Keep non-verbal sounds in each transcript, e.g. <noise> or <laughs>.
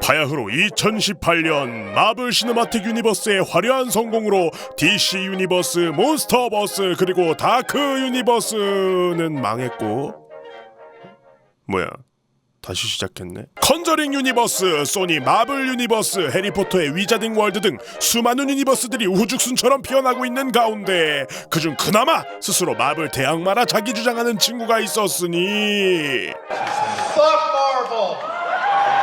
바야흐로 2018년 마블 시네마틱 유니버스의 화려한 성공으로 DC 유니버스, 몬스터버스 그리고 다크 유니버스는 망했고 뭐야 다시 시작했네. 컨저링 유니버스, 소니 마블 유니버스, 해리포터의 위자딩 월드 등 수많은 유니버스들이 우후죽순처럼 피어나고 있는 가운데 그중 그나마 스스로 마블 대항마라 자기 주장하는 친구가 있었으니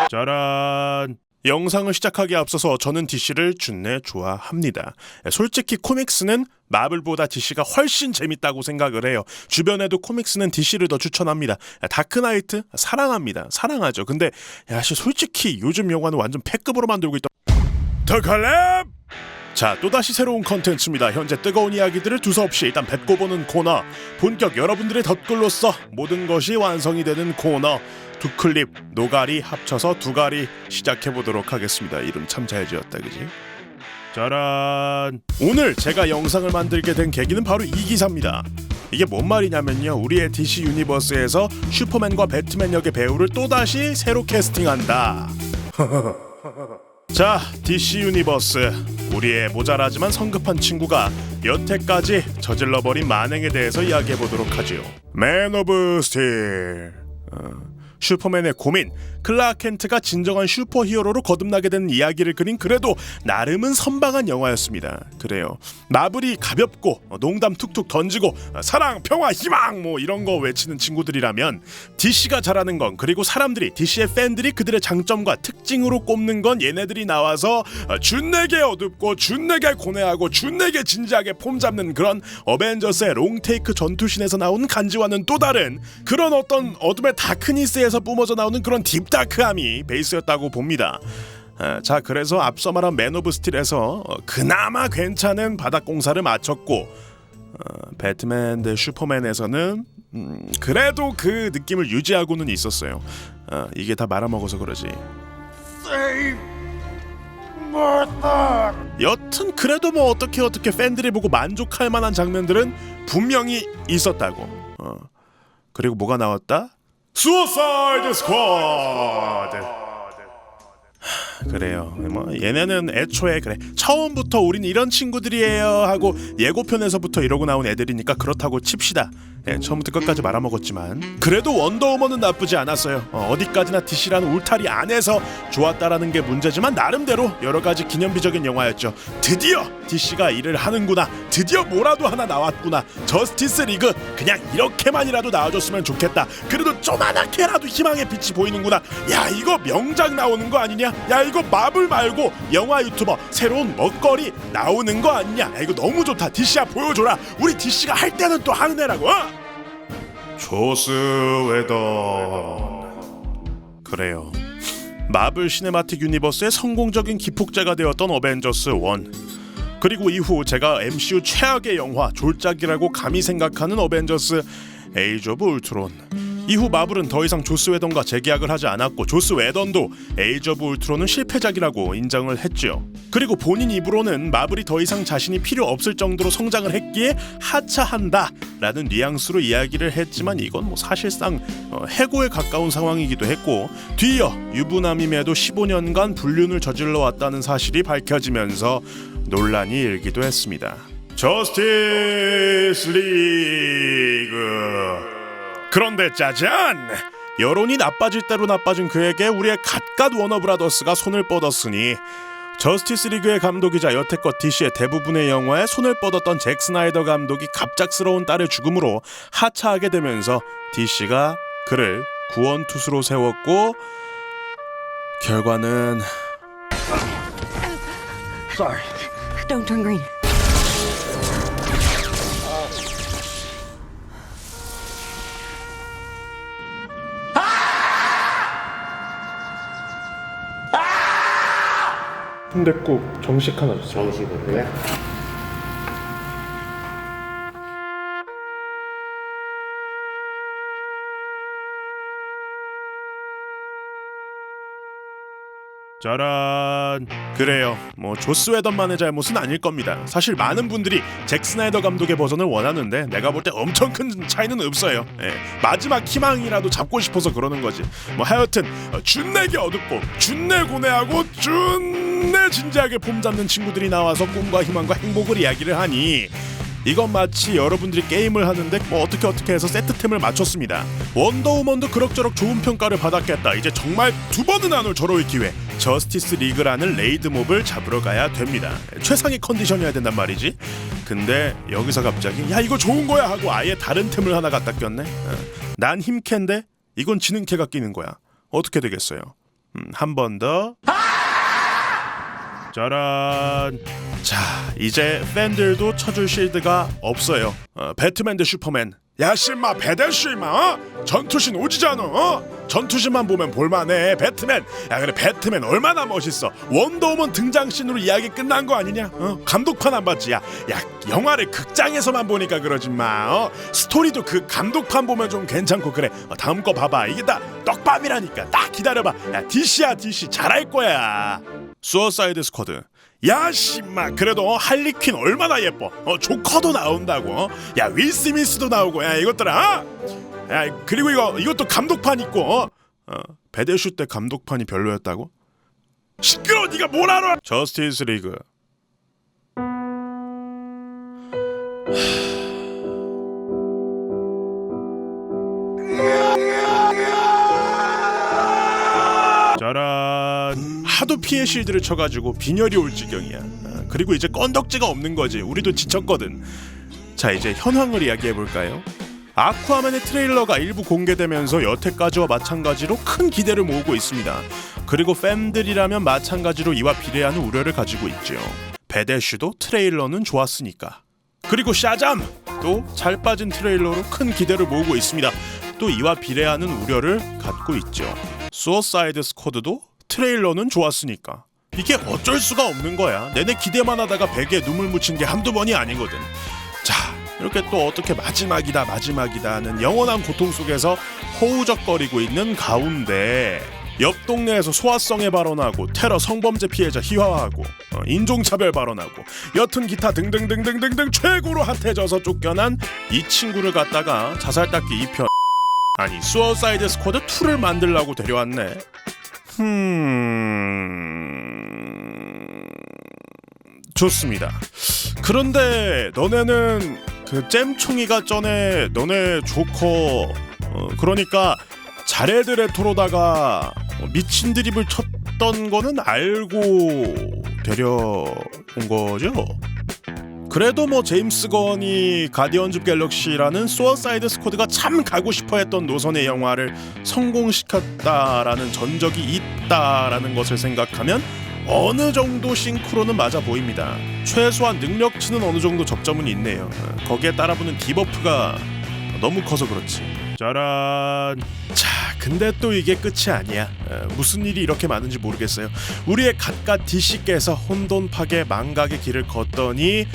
짜란. 영상을 시작하기에 앞서서 저는 DC를 준내 좋아합니다. 솔직히 코믹스는 마블보다 DC가 훨씬 재밌다고 생각을 해요. 주변에도 코믹스는 DC를 더 추천합니다. 다크나이트 사랑합니다. 사랑하죠. 근데 야씨 솔직히 요즘 영화는 완전 패급으로 만들고 있다. 더 칼렙! 자, 또다시 새로운 컨텐츠입니다. 현재 뜨거운 이야기들을 두서없이 일단 뱉고 보는 코너. 본격 여러분들의 덧글로써 모든 것이 완성이 되는 코너. 두 클립, 노가리 합쳐서 두가리 시작해 보도록 하겠습니다. 이름 참 잘 지었다, 그지? 짜란. 오늘 제가 영상을 만들게 된 계기는 바로 이 기사입니다. 이게 뭔 말이냐면요. 우리의 DC 유니버스에서 슈퍼맨과 배트맨 역의 배우를 또다시 새로 캐스팅한다. <laughs> 자, DC 유니버스. 우리의 모자라지만 성급한 친구가 여태까지 저질러버린 만행에 대해서 이야기해 보도록 하지요. 맨 오브 스틸. 어, 슈퍼맨의 고민, 클라크 켄트가 진정한 슈퍼히어로로 거듭나게 된 이야기를 그린 그래도 나름은 선방한 영화였습니다. 그래요. 마블이 가볍고 어, 농담 툭툭 던지고 어, 사랑, 평화, 희망 뭐 이런 거 외치는 친구들이라면 DC가 잘하는 건 그리고 사람들이 DC의 팬들이 그들의 장점과 특징으로 꼽는 건 얘네들이 나와서 어, 준내게 어둡고 준내게 고뇌하고 준내게 진지하게 폼 잡는 그런 어벤져스의 롱테이크 전투신에서 나온 간지와는 또 다른 그런 어떤 어둠의 다크니스 에서 뿜어져 나오는 그런 딥다크함이 베이스였다고 봅니다. 아, 자 그래서 앞서 말한 맨 오브 스틸에서 어, 그나마 괜찮은 바닥 공사를 마쳤고 어, 배트맨 대 슈퍼맨에서는 음, 그래도 그 느낌을 유지하고는 있었어요. 어, 이게 다 말아먹어서 그러지. 여튼 그래도 뭐 어떻게 어떻게 팬들이 보고 만족할 만한 장면들은 분명히 있었다고. 어. 그리고 뭐가 나왔다? 수어사이드 스쿼드. 그래요. 뭐 얘네는 애초에 그래 처음부터 우린 이런 친구들이에요 하고 예고편에서부터 이러고 나온 애들이니까 그렇다고 칩시다. 예, 처음부터 끝까지 말아먹었지만 그래도 원더우먼은 나쁘지 않았어요. 어, 어디까지나 DC라는 울타리 안에서 좋았다라는 게 문제지만 나름대로 여러 가지 기념비적인 영화였죠. 드디어 DC가 일을 하는구나. 드디어 뭐라도 하나 나왔구나. 저스티스 리그 그냥 이렇게만이라도 나와줬으면 좋겠다. 그래도 조만하게라도 희망의 빛이 보이는구나. 야 이거 명작 나오는 거 아니냐? 야 이거 마블 말고 영화 유튜버 새로운 먹거리 나오는 거 아니냐? 야, 이거 너무 좋다. DC야 보여줘라. 우리 DC가 할 때는 또 하는 애라고. 어? 조스 웨던 그래요. 마블 시네마틱 유니버스의 성공적인 기폭제가 되었던 어벤져스 1 그리고 이후 제가 MCU 최악의 영화 졸작이라고 감히 생각하는 어벤져스 에이즈 오브 울트론 이후 마블은 더 이상 조스 웨던과 재계약을 하지 않았고 조스 웨던도 에이즈 오브 울트론은 실패작이라고 인정을 했죠. 그리고 본인 입으로는 마블이 더 이상 자신이 필요 없을 정도로 성장을 했기에 하차한다라는 뉘앙스로 이야기를 했지만 이건 뭐 사실상 어, 해고에 가까운 상황이기도 했고 뒤이어 유부남임에도 15년간 불륜을 저질러 왔다는 사실이 밝혀지면서 논란이 일기도 했습니다. 저스티스 리 그 그런데 짜잔! 여론이 나빠질 대로 나빠진 그에게 우리의 갓갓 워너브라더스가 손을 뻗었으니 저스티스 리그의 감독이자 여태껏 DC의 대부분의 영화에 손을 뻗었던 잭 스나이더 감독이 갑작스러운 딸의 죽음으로 하차하게 되면서 DC가 그를 구원 투수로 세웠고 결과는 Sorry. Don't turn green. 순댓국 정식 하나 주세요. 정식으로요? 짜란. 그래요. 뭐 조스 웨던만의 잘못은 아닐 겁니다. 사실 많은 분들이 잭 스나이더 감독의 버전을 원하는데 내가 볼 때 엄청 큰 차이는 없어요. 예, 마지막 희망이라도 잡고 싶어서 그러는 거지. 뭐 하여튼 어, 준내게 어둡고 준내 고뇌하고 준 내 진지하게 폼 잡는 친구들이 나와서 꿈과 희망과 행복을 이야기를 하니 이건 마치 여러분들이 게임을 하는데 뭐 어떻게 어떻게 해서 세트템을 맞췄습니다. 원더우먼도 그럭저럭 좋은 평가를 받았겠다. 이제 정말 두 번은 안올 절호의 기회. 저스티스 리그라는 레이드 몹을 잡으러 가야 됩니다. 최상의 컨디션이어야 된단 말이지. 근데 여기서 갑자기 야 이거 좋은 거야 하고 아예 다른 템을 하나 갖다 꼈네. 어. 난 힘캔데 이건 지능캐가 끼는 거야. 어떻게 되겠어요? 음, 한 번 더. 짜란. 자, 이제 팬들도 쳐줄 실드가 없어요. 어, 배트맨 대 슈퍼맨. 야, 씨마 배대슈 임마. 어? 전투신 오지잖아. 어? 전투신만 보면 볼만해. 배트맨. 야, 그래 배트맨 얼마나 멋있어. 원더우먼 등장신으로 이야기 끝난 거 아니냐? 어? 감독판 안 봤지? 야, 야 영화를 극장에서만 보니까 그러지 마. 어? 스토리도 그 감독판 보면 좀 괜찮고 그래. 어, 다음 거 봐봐. 이게 다 떡밥이라니까. 딱 기다려봐. 야, DC야 DC 잘할 거야. 수어사이드 스쿼드. 야 씨마. 그래도 어, 할리퀸 얼마나 예뻐. 어 조커도 나온다고. 어? 야윌 스미스도 나오고. 야 이것들아. 어? 야 그리고 이거 이것도 감독판 있고 어, 어 베데슈 때 감독판이 별로였다고? 시끄러 네가 뭘 알아. 저스티스 리그 하도 피해 실드를 쳐가지고 빈혈이 올 지경이야. 아, 그리고 이제 건덕지가 없는 거지. 우리도 지쳤거든. 자 이제 현황을 이야기해 볼까요? 아쿠아맨의 트레일러가 일부 공개되면서 여태까지와 마찬가지로 큰 기대를 모으고 있습니다. 그리고 팬들이라면 마찬가지로 이와 비례하는 우려를 가지고 있죠. 베데슈도 트레일러는 좋았으니까. 그리고 샤잠! 또 잘 빠진 트레일러로 큰 기대를 모으고 있습니다. 또 이와 비례하는 우려를 갖고 있죠. 수어사이드 스쿼드도 트레일러는 좋았으니까. 이게 어쩔 수가 없는 거야. 내내 기대만 하다가 베개에 눈물 묻힌 게 한두 번이 아니거든. 자 이렇게 또 어떻게 마지막이다 마지막이다 하는 영원한 고통 속에서 허우적거리고 있는 가운데 옆 동네에서 소아성애 발언하고 테러 성범죄 피해자 희화화하고 어, 인종차별 발언하고 여튼 기타 등등등등등등 최고로 핫해져서 쫓겨난 이 친구를 갖다가 자살닦기 2편. 아니 수어사이드 스쿼드 2를 만들라고 데려왔네 음... 좋습니다. 그런데 너네는 그 잼총이가 전에 너네 조커 어, 그러니까 자레드 레토로다가 미친 드립을 쳤던 거는 알고 데려온 거죠? 그래도 뭐 제임스 건이 가디언즈 갤럭시라는 소어사이드 스쿼드가 참 가고 싶어했던 노선의 영화를 성공시켰다라는 전적이 있다라는 것을 생각하면 어느 정도 싱크로는 맞아 보입니다. 최소한 능력치는 어느 정도 접점은 있네요. 거기에 따라붙는 디버프가 너무 커서 그렇지. 짜란. 자, 근데 또 이게 끝이 아니야. 어, 무슨 일이 이렇게 많은지 모르겠어요. 우리의 갓갓 DC께서 혼돈 파괴 망각의 길을 걷더니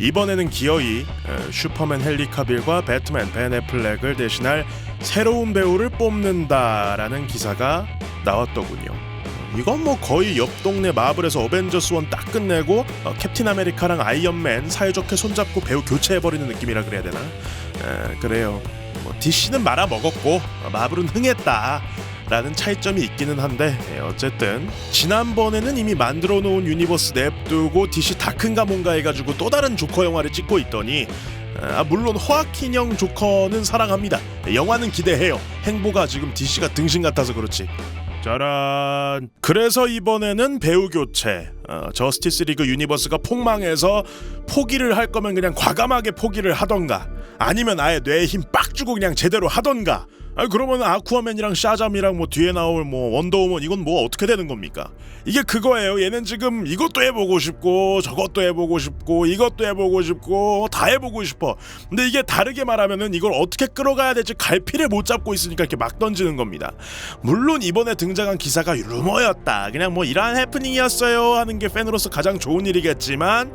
이번에는 기어이 어, 슈퍼맨 헨리 카빌과 배트맨 벤 애플렉을 대신할 새로운 배우를 뽑는다라는 기사가 나왔더군요. 이건 뭐 거의 옆 동네 마블에서 어벤져스 원딱 끝내고 어, 캡틴 아메리카랑 아이언맨 사이좋게 손잡고 배우 교체해버리는 느낌이라 그래야 되나? 에, 그래요. 뭐 DC는 말아 먹었고 어, 마블은 흥했다. 라는 차이점이 있기는 한데 예, 어쨌든 지난번에는 이미 만들어 놓은 유니버스 냅두고 DC 다큰가 뭔가 해가지고 또 다른 조커 영화를 찍고 있더니 아, 물론 호아킨형 조커는 사랑합니다. 영화는 기대해요. 행보가 지금 DC가 등신 같아서 그렇지. 짜란. 그래서 이번에는 배우 교체. 어, 저스티스 리그 유니버스가 폭망해서 포기를 할 거면 그냥 과감하게 포기를 하던가 아니면 아예 뇌에 힘 빡 주고 그냥 제대로 하던가 아 그러면 아쿠아맨이랑 샤잠이랑 뭐 뒤에 나올 뭐 원더우먼 이건 뭐 어떻게 되는 겁니까? 이게 그거예요. 얘는 지금 이것도 해보고 싶고 저것도 해보고 싶고 이것도 해보고 싶고 다 해보고 싶어. 근데 이게 다르게 말하면은 이걸 어떻게 끌어가야 될지 갈피를 못 잡고 있으니까 이렇게 막 던지는 겁니다. 물론 이번에 등장한 기사가 루머였다. 그냥 뭐 이러한 해프닝이었어요 하는 게 팬으로서 가장 좋은 일이겠지만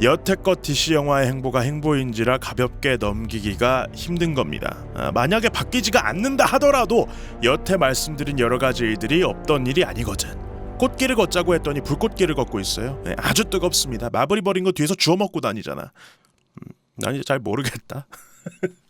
여태껏 DC 영화의 행보가 행보인지라 가볍게 넘기기가 힘든 겁니다. 아, 만약에 바뀌지가 않는다 하더라도 여태 말씀드린 여러 가지 일들이 없던 일이 아니거든. 꽃길을 걷자고 했더니 불꽃길을 걷고 있어요. 네, 아주 뜨겁습니다. 마블이 버린 거 뒤에서 주워 먹고 다니잖아. 음, 난 이제 잘 모르겠다. <laughs>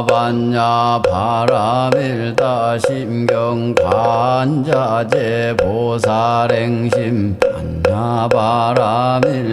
사반야 바라밀다 심경 반자재 보살행심. 반야 바라밀